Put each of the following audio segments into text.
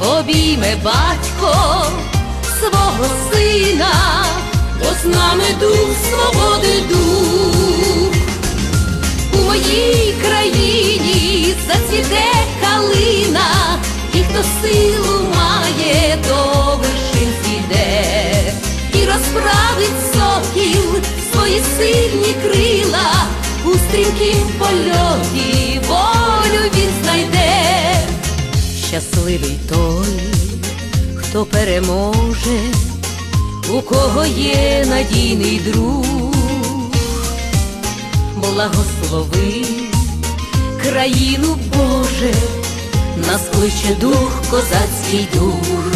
обійме батько свого сина, бо з нами дух свободи дух. У моїй країні зацвіте калина, і хто силу має, до вершин зійде, і розправить сокіл свої сильні крила, у стрімкім польоті щасливий той, хто переможе, у кого є надійний друг, благослови країну Боже, нас кличе дух, козацький дух,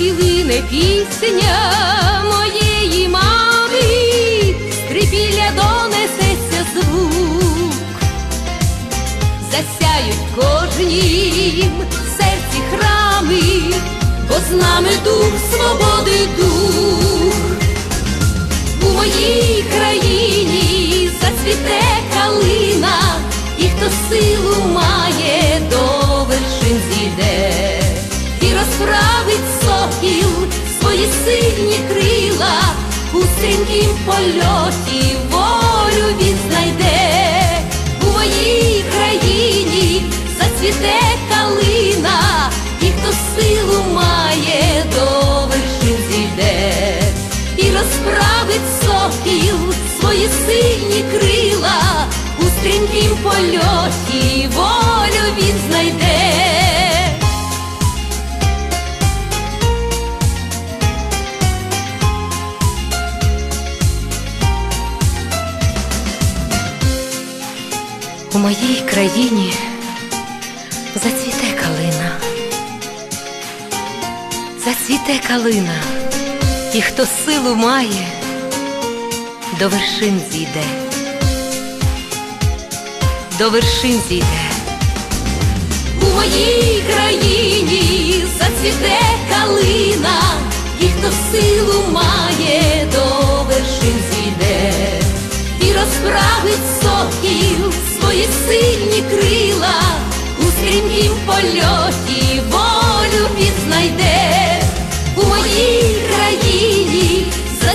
і лине пісня моєї мами, скрипіля донесеться засяють кожнім серці храми, бо з нами дух свободи дух. У моїй країні зацвіте калина, і хто силу має, до вершин зійде, і розправить сокіл свої сильні крила, у стрімкім польоті силу має, до вершин зійде, і розправить сокіл свої сильні крила, у стрімкім польоті волю він знайде. У моїй країні зацвіте калина, зацвіте калина, і хто силу має, до вершин зійде, до вершин зійде. У моїй країні зацвіте калина, і хто силу має, до вершин зійде, і розправить сокіл свої сильні крила, у стрімкім польоті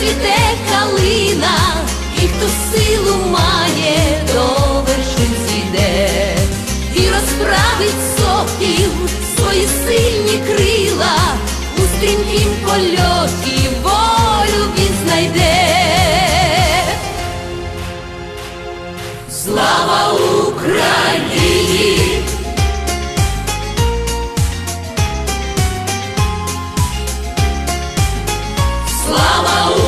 цвіте калина, і хто силу має, до вершин зійде, і розправить сопів свої сильні крила, у стрімкім польоті волю він знайде. Слава Україні! Слава Україні!